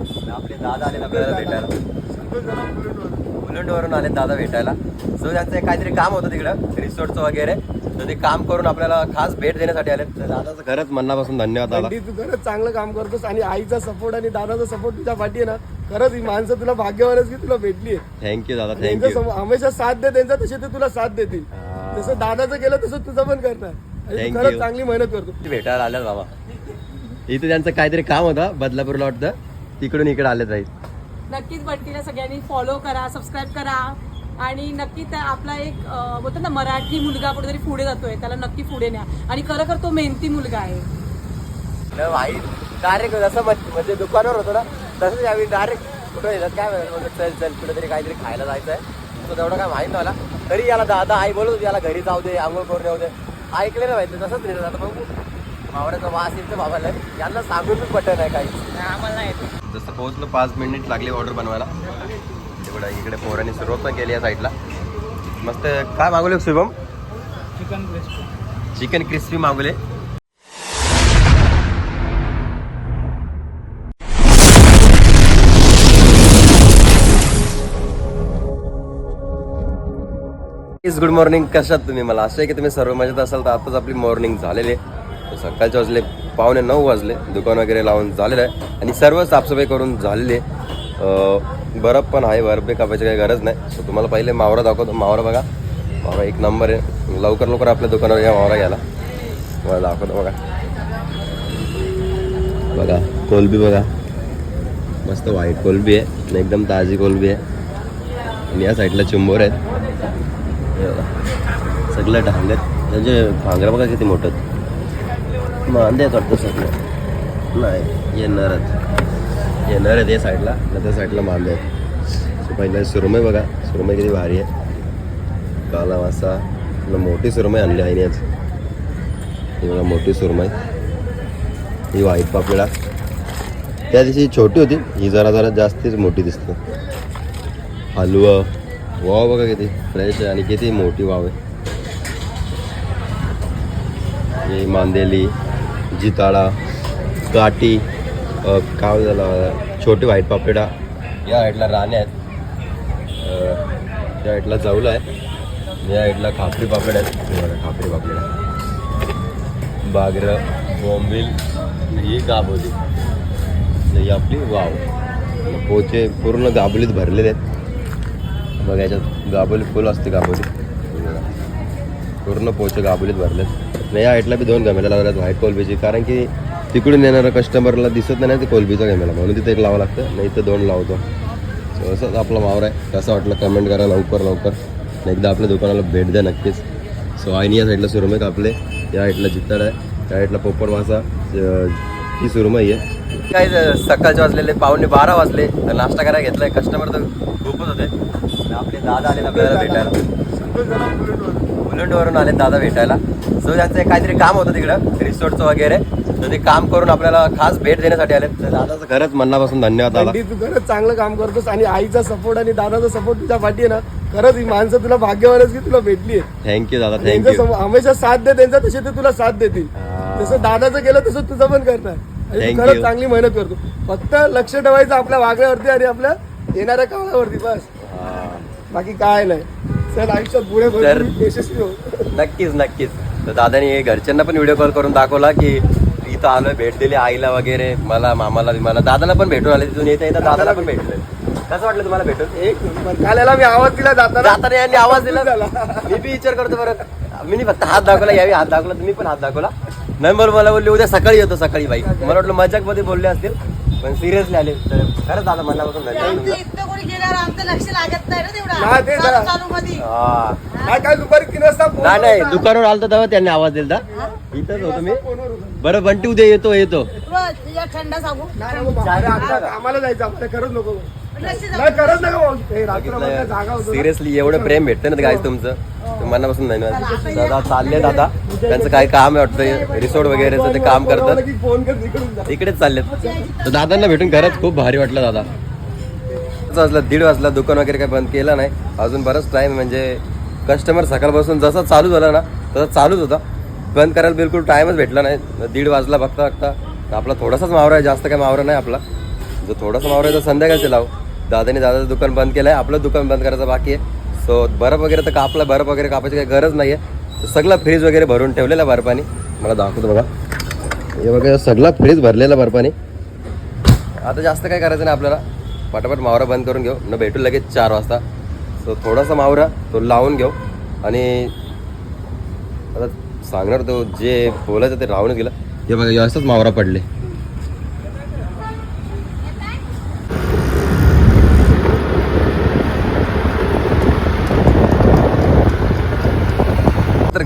आपले दादा आले आपल्याला भेटायला. मुलुंडवरून आले दादा भेटायला. सो त्यांचं काहीतरी काम होतं तिकडं रिसोर्टचं वगैरे. तर ते काम करून आपल्याला खास भेट देण्यासाठी आले तर दादाचं खरंच मनापासून धन्यवाद दादा. तू खरंच चांगलं काम करतोस आणि आईचा सपोर्ट आणि दादाचा सपोर्ट तुझ्या पाठी ना. खरंच ही माणसं तुला भाग्यवानच की तुला भेटली थँक्यू दादा. थँक्यू हमेशा साथ दे त्यांचा तसे ते तुला साथ देतील. जसं दादाचं केलं तसं तुझं पण करणार. खरंच. चांगली मेहनत करतो भेटायला आल्यात बाबा. इथे त्यांचं काहीतरी काम होतं बदलापूरला वाटतं तिकडून इकडे आलेत राहील नक्कीच बंटीला सगळ्यांनी फॉलो करा सबस्क्राईब करा. आणि नक्की त्या आपला एक अं, बोलतात ना मराठी मुलगा कुठेतरी पुढे जातोय त्याला नक्की पुढे न्या. आणि खरं तो मेहनती मुलगा आहे. भाई डायरेक्ट जसं म्हण- म्हणजे दुकानावर होतो ना तसंच यावेळी डायरेक्ट कुठं येतात काय माहिती, म्हणलं चल चल कुठेतरी काहीतरी खायला जायचं आहे तो तेवढं काय माहीत नव्हता. तरी याला दादा आई बोलत होती याला घरी जाऊ दे आंघोळ करून येऊ दे. ऐकले ना माहिती तसंच नाही आता बघू मावऱ्याचा वास येतो बाबाला यांना सांगून पण पटत नाही काही. आम्हाला जसं पोहोचलो पाच मिनिट लागली ऑर्डर बनवायला. तिकडं इकडे पोरांनी सुरुवात पण केली या साईडला मस्त काय मागवले शुभम? चिकन चिकन क्रिस्पी मागवले. गुड मॉर्निंग कशात तुम्ही? मला असं आहे की तुम्ही सर्व मजेत असाल. तर आताच आपली मॉर्निंग झालेली आहे. सकाळचे वाजले पावणे नऊ वाजले. दुकान वगैरे लावून झालेलं आहे. आणि सर्व साफसफाई करून झालेली आहे. बरफ पण आहे. बर्फ बी कापायची काही गरज नाही. सो तुम्हाला पहिले मावरा दाखवतो. मावरा बघा. मावरा एक नंबर आहे. लवकर लवकर आपल्या दुकानावर या मावरा घ्यायला. मला दाखवतो बघा. बघा कोलबी बघा. मस्त व्हाईट कोलबी आहे. एकदम ताजी कोलबी आहे. आणि या साईडला चिंबोर आहेत. हे बघा. सगळं ढांग आहेत म्हणजे भांगरा बघा किती मोठं. आहेत. मांदे आहेत वाटतं सगळं नाही येणारच. येणार आहेत या साईडला ना त्या साईडला मांदे आहेत. पहिलं सुरमई बघा. सुरमई किती भारी आहे. काला मासा मोठी सुरमई आणली आहे आज ही बघा मोठी सुरमई. ही वाईट पापलेडा त्या दिवशी छोटी होती. ही जरा जरा जास्तीच मोठी दिसते. हलवा. वाव बघा किती फ्रेश आहे आणि किती मोठी वाव आहे. ही मांदेली. जिताळा काटी काय झालं? छोटे व्हाईट पापडा या हाईटला राण्या आहेत. या हाईटला साईडला आहे. या हाईटला खापरी पापड आहेत. खापरी पापलेडा बागरं बोंबील ही गाबोली ही आपली वाव. पोचे पूर्ण गाबोलीत भरलेले आहेत. बघा याच्यात गाबोली फुल असते गाबोली पूर्ण पोचे गाबोलीत भरलेत. आणि या साईडला बी दोन कॅमेरा लावल्यात व्हाईट कोलबीची. कारण की तिकडून येणाऱ्या कस्टमरला दिसत नाही ते कोलबीचा कॅमेरा म्हणून तिथे एक लावा लागतं. नाही तर दोन लावतो. सो असंच आपला वावर आहे. कसं वाटलं कमेंट करा लवकर लवकर. एकदा आपल्या दुकानाला भेट द्या नक्कीच. सो आईनी या साईडला सुरमई कापले या साईडला जित्ताड आहे. त्या साईडला पोपट मासा. ही सुरमई आहे. काय सकाळचे वाजलेले पावणे बारा वाजले. तर नाश्ता करायला घेतलाय. कस्टमर तर खूपच होते. आपले दादा आले आपल्याला भेटायला. मुलुंडवरून आले दादा भेटायला. सो त्यांचं काहीतरी काम होतं तिकडं रिसोर्टचं वगैरे. तर ते काम करून आपल्याला खास भेट देण्यासाठी आले. तर दादाचं खरंच मनापासून धन्यवाद दादा. तू खरंच चांगलं काम करतोस आणि आईचा सपोर्ट आणि दादाचा सपोर्ट तुझ्या पाठी आहे ना खरंच ही माणसं तुला भाग्यवानच की तुला भेटली थँक्यू दादा. थँक्यू हमेशा साथ दे त्यांचा तसे ते तुला साथ देतील. जसं दादाचं केलं तसं तुझं पण करणार. खरंच. चांगली मेहनत करतो. फक्त लक्ष ठेवायचं आपल्या वागण्यावरती आणि आपल्या येणाऱ्या काळावरती बस. बाकी काय नाही. चल आयुष्यात पुढे तर- यशस्वी हो नक्कीच नक्कीच. तर दादाने घरच्यांना पण व्हिडिओ कॉल करून दाखवला की इथं आलोय भेट दिली आईला वगैरे मला मामाला मला. दादाला पण भेटून आले तिथून. येता येता दादाला पण भेटले. कसं वाटलं तुम्हाला भेटून? एक नंबर. काल याला मी आवाज दिला जाताना जाताना यांनी आवाज दिला. झाला. मी बी विचार करतो बरं. मी नाही फक्त हात दाखवला यावेळी हात दाखवला तुम्ही पण हात दाखवला. नाही बरं मला बोलले उद्या सकाळी येतो सकाळी बाई. मला वाटलं मजाकमध्ये बोलले असतील. पण सिरियसली आले तर खरंच दादा मनापासून धन्यवाद आमचं तुमचा. इतकं कोणी गेल्यावर आमचं लक्ष लागत नाही ना हा, ते तेवढा जरा. चालू मध्ये हा. काय काय दुपारी तीन वाजता phone नाही नाही होता. दुकानावर आलतो तेव्हा त्यांनी आवाज दिला इथंच होतो मी होता. बरं बंटी उद्या येतो येतो तुला थंड सांगू नाही नको चालेल, आम्हाला आता. आम्हाला जायचं आम्हाला खरंच नको नाही करत नका. हे. सिरियसली एवढं प्रेम भेटतं ना गाईज तुमचं? तर मनापासून धन्यवाद. दादा चालले दादा. त्यांचं काय काम आहे वाटतं? रिसोर्ट वगैरेचं ते काम करतात. इकडेच चाललेत. तर दादांना भेटून खरंच खूप भारी वाटलं दादा. वाजला दीड वाजला दुकान वगैरे काही बंद केलं नाही. अजून बरंच टाइम म्हणजे कस्टमर सकाळपासून जसा चालू झाला ना तसा चालूच होता. बंद करायला बिलकुल टाइमच भेटला नाही. दीड वाजला बघता बघता आपला थोडासाच मावरा आहे जास्त काही मावरा नाही आपला. जो थोडासा मावरा आहे तो संध्याकाळचे लाव. दादाने दादाचं दुकान बंद केलं आहे आपलं दुकान बंद करायचं बाकी आहे. सो बर्फ वगैरे तर कापला बर्फ वगैरे कापायची काही गरज नाही आहे सगळं फ्रीज वगैरे भरून ठेवलेलं बर्फाने. मला दाखवतो बघा. हे बघा सगळा फ्रीज भरलेला बर्फाने. आता जास्त काय करायचं नाही आपल्याला. पटापट मावरा बंद करून घेऊ. न भेटू लगेच चार वाजता. सो थोडासा मावरा तो लावून घेऊ. आणि आता सांगणार तो जे बोलायचं ते राहून गेलं. हे बघा जास्तच मावरा पडले.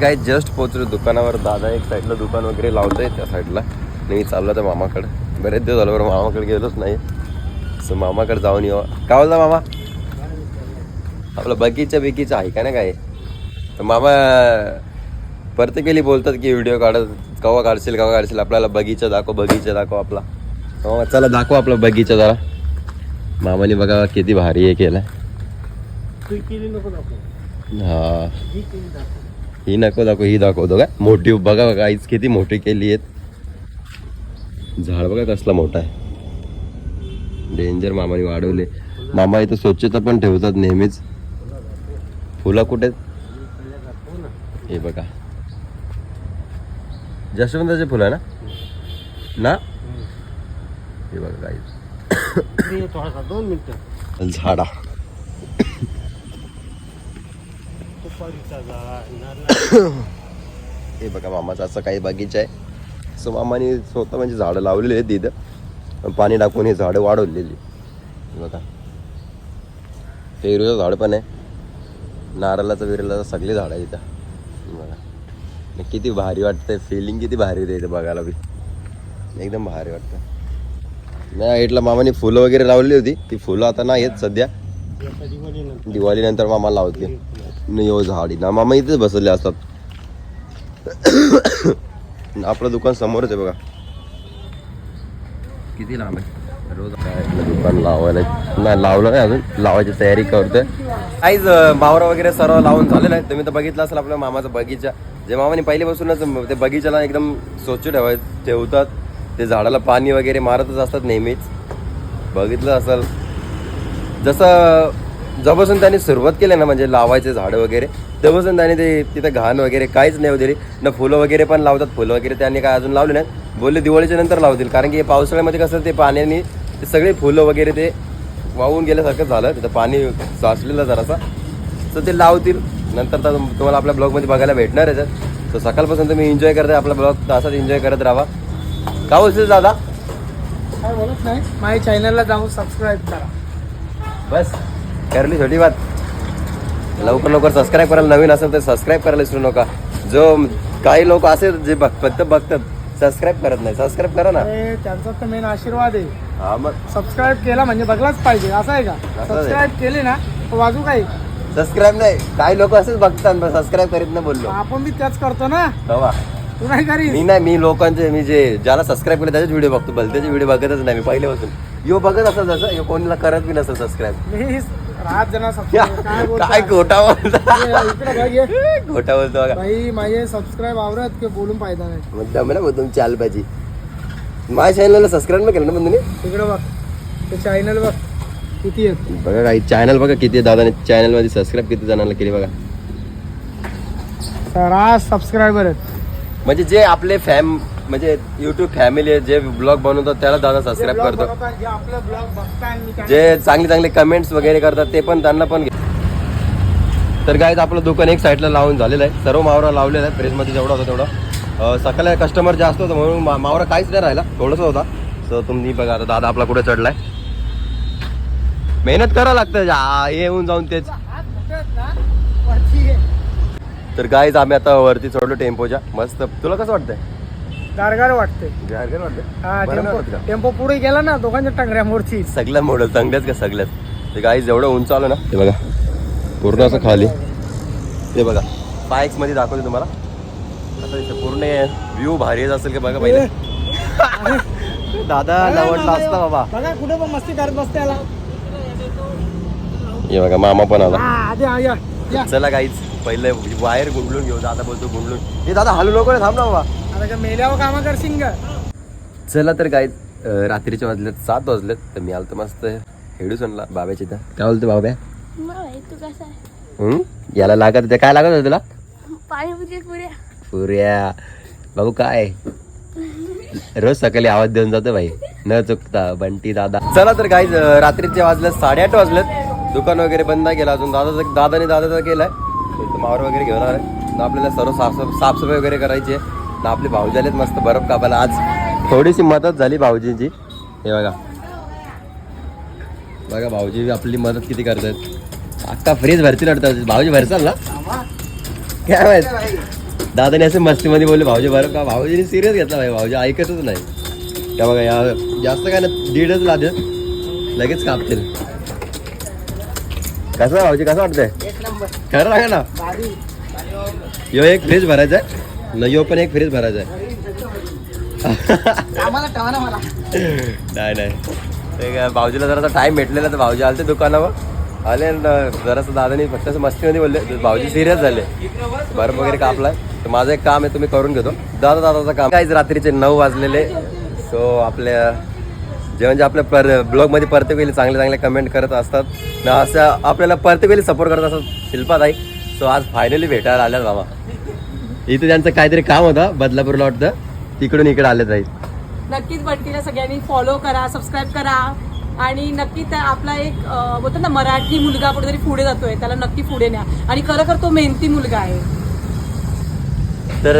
काय जस्ट पोहोचलो दुकानावर. दादा एक साईडला दुकान वगैरे लावतोय त्या साईडला मी चाललो त्या मामाकडे. बरेच दिवस झालं बरं मामाकडे गेलोच नाही. सो मामाकडे जाऊन येऊ. काय बोलता मामा? आपलं बगीचा बिगीचा आहे का ना काय? तर मामा प्रत्येक बोलतात की व्हिडिओ काढत कवा काढशील कवा काढशील. आपल्याला बगीचा दाखव बगीचा दाखव आपला. तर मामा चला दाखव आपला बगीचा जरा. मामाने बघा किती भारी हे केलं हा. ही नको दाखव ही दाखवतो का मोठी बघा बघा आईच किती मोठी केली आहेत. झाड बघा कसला मोठा आहे. डेंजर मामाने वाढवले. मामा इथं स्वच्छता पण ठेवतात नेहमीच. फुलं कुठे? हे बघा. जशवंताचे फुलं ना? ना? हे बघा काही दोन मिनिटं झाडा. हे बघा मामाचा असं काही बगीचा आहे. सो मामाने स्वतः म्हणजे झाडं लावलेली आहेत तिथं पण टाकून ही झाडं वाढवलेली. बघा. पेरूचं झाड पण आहे. नारळाचं बिरलाचं सगळी झाडं आहे इथं. बघा. किती भारी वाटतंय. फिलिंग किती भारी इथं बघायला बी. एकदम भारी वाटतं नाही आईटला मामाने फुलं वगैरे लावली होती. ती फुलं आता नाही आहेत सध्या. दिवाळी नंतर मामा लावते नाही हो झाडी ना मामा इथेच बसले असतात आपलं दुकान समोरच आहे बघा किती लांब आहे रोज। दुकान लावायला नाही लावलं नाही अजून लावायची तयारी करतोय काहीच मावरा वगैरे सर्व लावून झालेलं आहे तुम्ही तर बघितलं असेल आपल्या मामाचा बगीचा. जे मामाने पहिल्यापासूनच ते बगीचाला एकदम स्वच्छ ठेवाय ठेवतात. ते झाडाला पाणी वगैरे मारतच असतात नेहमीच. बघितलं असेल. जसं जेव्हापासून त्यांनी सुरुवात केली ना म्हणजे लावायचे झाडं वगैरे तेव्हापासून त्यांनी ते तिथं घाण वगैरे काहीच नाही दिली. ना फुलं वगैरे पण लावतात फुलं वगैरे त्यांनी काय अजून लावले नाही बोलले दिवाळीच्या नंतर लावतील कारण की पावसाळ्यामध्ये कसं ते पाण्याने ते सगळे फुलं वगैरे ते वाहून गेल्यासारखं झालं तिथं पाणी साचलेलं जरासा. तर ते लावतील. नंतर तर तुम्हाला आपल्या ब्लॉगमध्ये बघायला भेटणार आहे तर सकाळपासून तुम्ही एन्जॉय करताय आपला ब्लॉग असाच एन्जॉय करत राहा. का बोलशील दादा? काय बोलत नाही. माझ्या चॅनलला जाऊन सबस्क्राईब करा. बस. करली छोटी बात. लवकर लवकर सबस्क्राईब करायला नवीन असेल तर सबस्क्राईब करायला विसरू नका. जो काही लोक असेल जे फक्त बघतात सबस्क्राईब करत नाही. सबस्क्राईब करा ना. अरे त्यांचा तर मेन आशीर्वाद आहे. हा मग. सबस्क्राईब केला म्हणजे बघलाच पाहिजे. असं आहे का? आहे. सबस्क्राईब केले ना तर वाजू काही. सबस्क्राईब नाही. काही लोक असेच बघतात सबस्क्राईब करीत नाही बोललो. आपण बी त्याच करतो ना. तेव्हा तू नाही करीस मी नाही मी लोकांचे मी जे ज्याला सबस्क्राईब केले त्याचेच व्हिडिओ बघतो. भलत्याचे व्हिडिओ बघतच नाही मी पहिल्यापासून. यो बघत असेल जसं यो कोणीला करत बी नसेल सबस्क्राईब मी रात जण सबस्क्राईब काय खोटा बोलता. खोटा बोलतो बघा. बाई माझे सबस्क्राईब आवरत की बोलून फायदा नाही. मग दम ना मग तुमची आल पाहिजे माझ्या चॅनलला सबस्क्राईब नाही केलं ना तुम्ही तिकडे बघ ते चॅनल बघ किती आहेत? बघा काही चॅनल बघा किती आहे दादाने चॅनलमध्ये सबस्क्राईब किती जणांना केली बघा. राज सबस्क्रायबर आहेत. म्हणजे जे आपले फॅम म्हणजे युट्यूब फॅमिली आहे जे ब्लॉग बनवतात त्याला दादा सबस्क्राईब करतो. जे चांगले चांगले कमेंट्स वगैरे करतात ते पण त्यांना पण तर काय आपलं दुकान एक साईडला लावून झालेलं आहे. सर्व मावरा लावलेला आहे. फ्रीजमध्ये जेवढा होता तेवढा. सकाळी कस्टमर जास्त होतं म्हणून मावरा काहीच नाही राहिला. थोडंसं होता. सो तुम्ही बघा आता दादा आपला कुठे चढलाय. मेहनत करावं लागतं. हे येऊन जाऊन तेच. तर गाईज आम्ही आता वरती चढलो टेम्पोच्या. मस्त. तुला कसं वाटतंय? गारगार वाटते गारगार हा टेम्पो वाटत का? टेम्पो पुढे गेला ना दोघांच्या टांगड्या मोडची. सगळ्या मॉडेल चांगल्याच का सगळ्यात ते गाईज जेवढं उंच आलं ना ते बघा. पूर्ण असं खाली. ते बघा. बाईक्समध्ये दाखवते तुम्हाला. आता इथे पूर्ण व्ह्यू भारी असेल का बघा पहिले. दादा लवटला असता बाबा. बघा कुठे पण मस्ती करत बसते याला. हे बघा मामा पण आला. हा आधी हा, या या. चला गाईज पहिले वायर गुंडलून घेऊ. दादा बोलतो गुंडलून. हे दादा हलू नको रे, थांब ना बाबा. आता का मेल्यावर कामा करशील का चला तर गाईज अं, रात्रीचे वाजलेत सात वाजलेत तर मी आलो तर मस्त. हेडू सणला बाब्याच्या इथं काय बोलतो बाब्या? माहिती तू कसा आहे? हम्म? याला लागत होतं. काय लागत होतं तुला? पाणीपुरी पुऱ्या पुऱ्या. बाबू काय? रोज सकाळी आवाज देऊन जातो भाई. न चुकता बंटी दादा. चला तर काही रात्रीचे वाजले साडेआठ वाजलेत. दुकान वगैरे बंद नाही केलं अजून. दादा दादाने दादा केलाय. तर मावर वगैरे घेऊन आलाय. आपल्याला सर्व साफ साफसफाई वगैरे करायची आहे. ना आपले भाऊजी आलेत मस्त बर्फ कापायला. आज थोडीशी मदत झाली भाऊजींची. हे बघा. बघा भाऊजी आपली मदत किती करतात अक्का फ्रीज भरती लढतात भाऊजी भरचाल ना? काय माहीत? दादाने असे मस्तीमध्ये बोलले भाऊजी बरं का भाऊजीने सिरियस घेतला भाई. भाऊजी ऐकतच नाही. त्या बघा या जास्त काय ना दीडच लाद. लगेच कापतील. कसं भाऊजी? कसं वाटतंय? खरं सांगा ना. यो एक फ्रीज भरायचा आहे न यो पण एक फ्रीज भरायचा आहे. नाही नाही. ते काय भाऊजीला जरा टाइम भेटलेला तर भाऊजी आले ते दुकानावर. आले न जरासं दादानी फक्त असं मस्तीमध्ये बोलले तर भाऊजी सिरियस झाले. बर्फ वगैरे कापलाय. तर माझं एक काम आहे तुम्ही करून घेतो. दादा दादाचं काम. काहीच रात्रीचे नऊ वाजलेले. सो आपल्या जे म्हणजे आपल्या पर ब्लॉगमध्ये प्रत्येक वेळी चांगले चांगले कमेंट करत असतात. न असं आपल्याला प्रत्येक वेळी सपोर्ट करत असतात शिल्पाताई. सो आज फायनली भेटायला आल्यात बाबा. इथे त्यांचं काहीतरी काम होतं बदलापूरला वाटतं. तिकडून इकडे आले ताई नक्कीच बंटीला सगळ्यांनी फॉलो करा सबस्क्राईब करा. आणि नक्की त्या आपला एक अं, बोलतात ना मराठी मुलगा कुठेतरी पुढे जातोय त्याला नक्की पुढे न्या. आणि खरोखर तो मेहनती मुलगा आहे. तर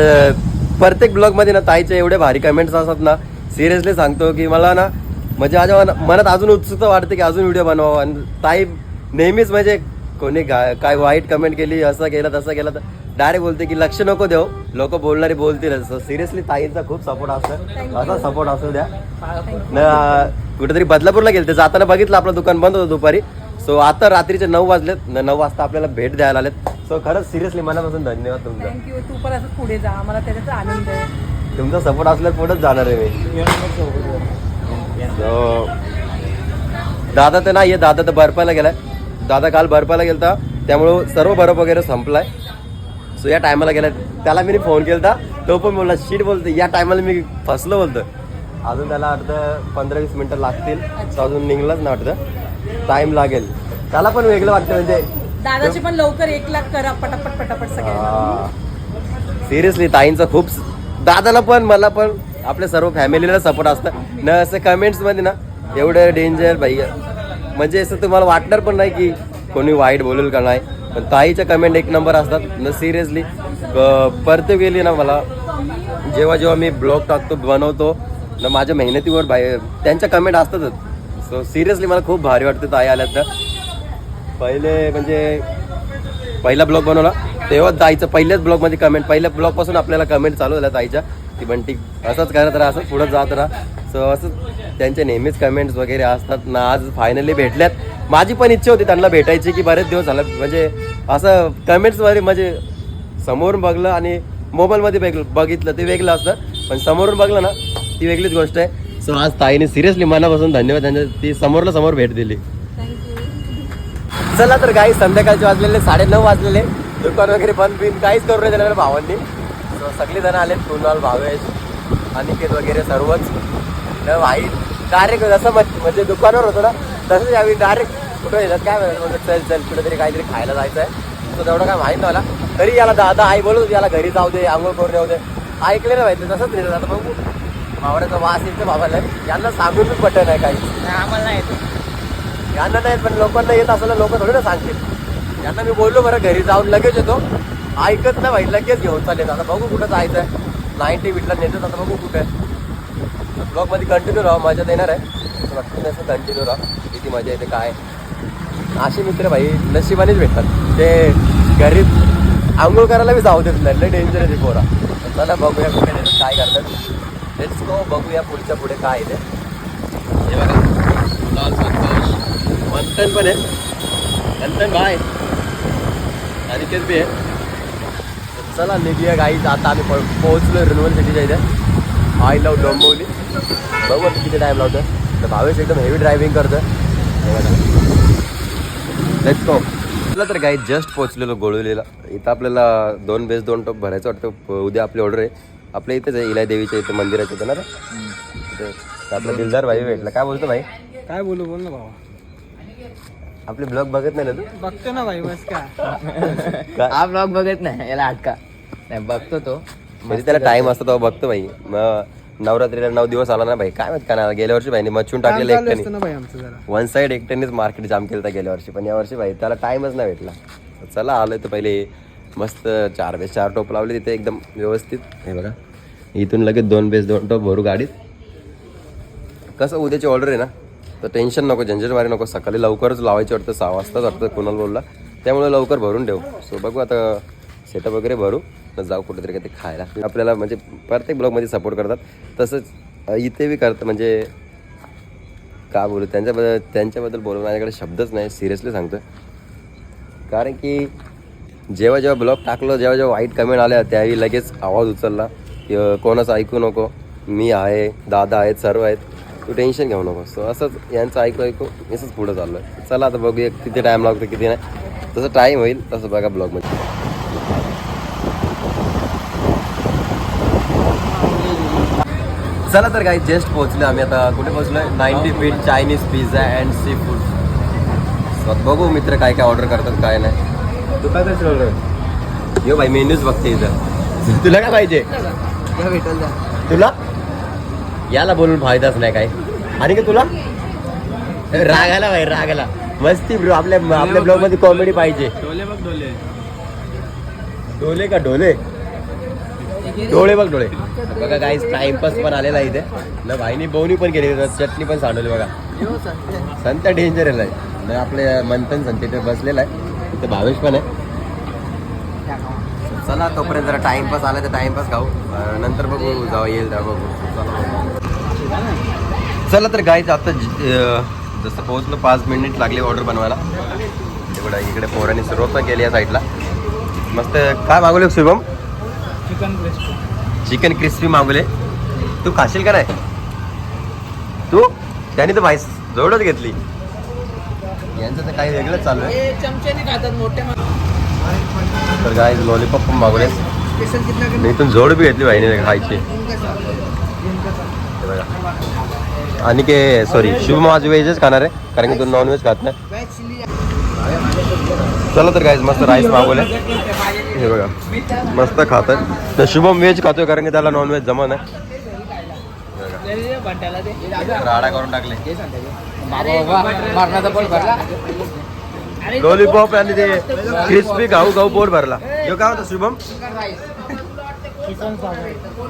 प्रत्येक ब्लॉगमध्ये ना ताईचे एवढे भारी कमेंट्स असतात ना सिरियसली सांगतो की मला ना म्हणजे माझ्या मना- मनात अजून उत्सुकता वाटते की अजून व्हिडिओ बनवावा. आणि ताई नेहमीच म्हणजे कोणी काय वाईट कमेंट केली असं केलं तसं केलं तर डायरेक्ट बोलते की लक्ष नको देऊ. लोक बोलणारे बोलतील. सिरियसली ताईंचा खूप सपोर्ट असतो असा सपोर्ट असू द्या. न कुठेतरी बदलापूरला गेले ते जाताना बघितलं आपलं दुकान बंद होतं दुपारी. सो आता रात्रीचे नऊ वाजलेत. नऊ वाजता आपल्याला भेट द्यायला आलेत. सो खरंच सिरियसली मनापासून धन्यवाद तुमचा. थँक्यू तू पण असं पुढे जा. मला त्याचा आनंद आहे. तुमचा सपोर्ट असल्यास पुढेच जाणार आहे मी. दादा तर नाही दादा तर बर्फाला गेलाय. दादा काल बर्फाला गेलता. त्यामुळं सर्व बर्फ वगैरे संपलाय. सो या टायमाला गेलाय त्याला मी फोन केलता. तो पण बोलला शीट बोलतो या टायमाला मी फसलो बोलतो. अजून त्याला वाटतं पंधरा वीस मिनिटं लागतील. अजून निघलाच ना वाटतं. टाइम लागेल. त्याला पण वेगळं वाटतं म्हणजे. दादाचे पण लवकर एक लाख करा पटापट पटापट सगळ्यांना. सिरियसली ताईंचा खूप दादाला पण मला पण आपल्या सर्व फॅमिलीला सपोर्ट असतं. न असं कमेंट्समध्ये ना एवढं डेंजर भाई म्हणजे असं तुम्हाला वाटणार पण नाही की कोणी वाईट बोलेल का नाही. पण ताईच्या कमेंट एक नंबर असतात. न सिरियसली परत गेली ना मला. जेव्हा जेव्हा मी ब्लॉग टाकतो बनवतो ना माझ्या मेहनतीवर बाहेर त्यांच्या कमेंट असतातच. सो सिरियसली मला खूप भारी वाटतं ताई आल्यात तर पहिले म्हणजे पहिला ब्लॉग बनवला. तेव्हा ताईचं पहिल्याच ब्लॉगमध्ये कमेंट पहिल्या ब्लॉगपासून आपल्याला कमेंट चालू झाल्या ताईच्या. की बंटी असंच करत राहा असं पुढं जात राहा. सो असं त्यांचे नेहमीच कमेंट्स वगैरे असतात. ना आज फायनली भेटल्यात. माझी पण इच्छा होती त्यांना भेटायची की बरेच दिवस झाला. म्हणजे असं कमेंट्समध्ये म्हणजे समोरून बघलं आणि मोबाईलमध्ये बघ बघितलं ते वेगळं असतं. पण समोरून बघलं ना ती वेगळीच गोष्ट आहे. सो आज ताईने सिरियसली मनापासून धन्यवाद. त्यांच्या ती समोरला समोर भेट दिली. चला तर काही संध्याकाळचे वाजलेले साडेनऊ वाजलेले दुकान वगैरे बंद बिन काहीच करू नाही दिलं भावांनी. So, सगळे जण आले कुणाल भावेश अनिकेत वगैरे सर्वच. भाई डायरेक्ट जसं म्हणजे दुकानावर होतो ना तसंच यावेळी डायरेक्ट कुठं येतात काय म्हणलं चल चल कुठेतरी काहीतरी खायला जायचं आहे तो तेवढं काय माहीत नव्हता. तरी याला दादा आई बोलत होती याला घरी जाऊ दे आंघोळ करून येऊ दे. ऐकले ना माहिती तसंच नेलं आता बघू. मावड्याचा वास येतो बाबाला यांना सांगून पण पटत नाही काही. आम्हाला यांना नाही पण लोकांना येत असलं लोक थोडे ना सांगतील. यांना मी बोललो बरं घरी जाऊन लगेच येतो. ऐकत नाही भाई लगेच घेऊन चालेल आता बघू कुठं जायचं आहे नाईन्टी बीटला नेतो आता बघू कुठे. ब्लॉगमध्ये कंटिन्यू राहा मजा देणार आहे. असं कंटिन्यू राहा? किती मजा येते काय? असे मित्र भाई नशिबानेच भेटतात. ते गरीब आंघोळ करायला बी जाऊ देत नाही लय डेंजर आहे ते पोरा. चला बघूया कुठे काय करतात. लेट्स गो बघूया पुढच्या पुढे काय आहे ते बघा. लाल मंथन पण आहे. मंथन भाय आणि तेच बी आहे. चला निघूया गाईच आता आम्ही पोहोचलो रिन्युअल सिटीच्या इथे. आय लव डोंबवली बघू किती टाईम लावतं तर भावेश एकदम हेवी ड्रायव्हिंग करतं लेट्स गो आपलं तर गाई जस्ट पोहोचलेलो गोळवलीला. इथं आपल्याला दोन बेस दोन टोप भरायचं वाटतं. उद्या आपली ऑर्डर आहे. आपल्या इथेच आहे इलाई देवीच्या इथे मंदिराच्या इथं ना रे? इथं आपला दिलदार भाई भेटला. काय बोलतो भाई? काय बोलू बोल ना भावा. आपले ब्लॉग बघत नाही ना तू? बघतो ना भाई बस का? काय? हा ब्लॉग बघत नाही याला अटका नाही बघतो तो. म्हणजे त्याला टाइम असतो तेव्हा बघतो भाई. मग नवरात्रीला नऊ दिवस आला ना भाई? काय माहीत का ना गेल्या वर्षी भाईने मच्छून टाकलेलं एकट्याने. वन साईड एकट्यानेच मार्केट जाम केलं गेल्या वर्षी पण या वर्षी भाई त्याला टाइमच नाही भेटला. चला आलोय तर पहिले मस्त चार बेस चार टोप लावले तिथे एकदम व्यवस्थित. हे बघा इथून लगेच दोन बेस दोन टोप भरू गाडीत. कसं उद्याची ऑर्डर आहे ना तर टेन्शन नको झंझटवारी नको. सकाळी लवकरच लावायची वाटतं सहा वाजताच वाटतं कुणाल बोलला. त्यामुळे लवकर भरून ठेवू. सो बघू आता सेटअप वगैरे भरू. तर जाऊ कुठेतरी काही खायला. आपल्याला म्हणजे प्रत्येक ब्लॉगमध्ये सपोर्ट करतात. तसंच इथे बी करतात म्हणजे का बोलू त्यांच्याबद्दल त्यांच्याबद्दल बोलू माझ्याकडे शब्दच नाही सिरियसली सांगतो कारण की जेव्हा जेव्हा ब्लॉग टाकलो जेव्हा जेव्हा वाईट कमेंट आल्या त्यावेळी लगेच आवाज उचलला की कोणाचं ऐकू नको. मी आहे दादा आहेत सर्व आहेत. तू टेन्शन घेऊ नको सो असंच यांचं ऐकू ऐकू असंच पुढं चाललं चला आता बघूया किती टाईम लागतो किती नाही. तसं टाईम होईल तसं बघा ब्लॉगमध्ये. चला तर काही जस्ट पोहोचलो आम्ही आता. कुठे पोहोचलोय? Ninety feet Chinese pizza and seafood बघू मित्र काय काय ऑर्डर करतात काय नाही. तू काय काय ऑर्डर यो भाई मेन्यूज बघते इथं. तुला काय पाहिजे? तुला? याला बोलून फायदाच नाही काय. आणि का तुला? रागाला भाई रागाला. मस्ती ब्रो आपल्या आपल्या ब्लॉगमध्ये कॉमेडी पाहिजे. डोले बघ डोले. डोले का डोले? डोळे बघ डोळे. बघा काहीच टाइमपास पण आलेला आहे इथे. ना भाईनी बोवणी पण केली चटणी पण सांडवली बघा. संत डेंजर आहे ना आपले मंथन संत इथे बसलेला आहे. इथे भावेश पण आहे. चला तोपर्यंत जरा टाइमपास आला तर टाइमपास खाऊ. नंतर बघू जाऊ येईल तेव्हा बघू. चला. चला तर गाईच आता जसं पोहोचलो पाच मिनिट लागले ऑर्डर बनवायला. एवढा इकडे पोरांनी सुरुवात पण केली या साईडला मस्त काय मागवले Shubham chicken crispy chicken crispy मागवले. तू खाशील का नाही? तू? त्याने तर भाई जवळच घेतली. यांचं तर काही वेगळंच चालू आहे. चमच्याने खातात मोठे तर काय लॉलीपॉप पण मागवले. मी इथून जोड बी घेतली भाईने खायची. हे बघा. आणि के सॉरी शुभम आज व्हेजच खाणार आहे कारण की तू नॉनव्हेज खात नाही. चला तर काय मस्त राईस मागवले हे बघा मस्त खातात तर शुभम व्हेज खातोय कारण की त्याला नॉनव्हेज जमा नाही राडा करून टाकले भरला। लॉलीपॉप आणि ते क्रिस्पी खाऊ खाऊ पोट भरला। यो काय होता शुभम?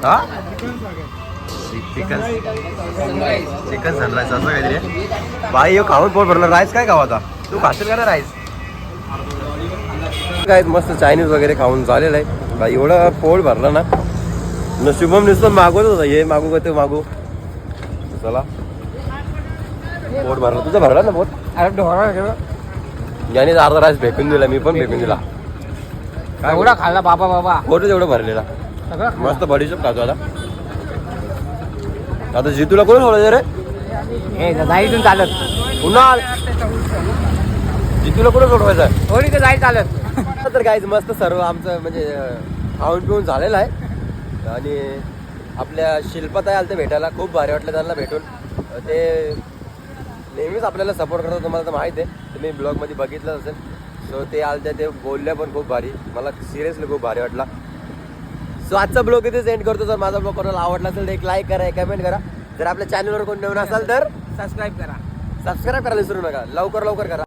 हा? चिकन चिकन सनराईस असं काहीतरी. बाई यो खाऊन पोट भरला. राईस काय खाऊ आता? तू खाशील का राईस काय मस्त चायनीज वगैरे खाऊन झालेलं आहे. बाई एवढं पोट भरलं ना. न शुभम नुसतं मागवत होता. हे मागू का ते मागू? चला. पोट भरला. तुझं भरला ना पोट? अरे ढोरा याने अर्धा राईस फेकून दिला मी पण फेकून दिला. काय एवढा खाल्ला बाबा बाबा. पोट एवढं भरलेला. मस्त बडीशॉप खातो आता. आता जितूला कोण सोडायचं रे? हे जाईतून चालत. पुन्हा जितूला कुठं सोडवायचं? थोडी तर जाई चालत. तर काय मस्त सर्व आमचं म्हणजे खाऊन पिऊन झालेलं आहे. आणि आपल्या शिल्पताई आलं ते भेटायला खूप भारी वाटलं त्यांना भेटून. ते नेहमीच आपल्याला सपोर्ट करतात तुम्हाला तर माहीत आहे. तुम्ही ब्लॉगमध्ये बघितलं असेल. सो ते आलते ते बोलले पण खूप भारी. मला सिरियसली खूप भारी वाटला. सो आजचा ब्लॉग इथे सेंड करतो. जर माझा ब्लॉग कोणाला आवडला असेल तर एक लाईक करा एक कमेंट करा. जर आपल्या चॅनलवर कोण नवीन असाल तर सबस्क्राईब करा. सबस्क्राईब करायला विसरू नका. लवकर लवकर करा.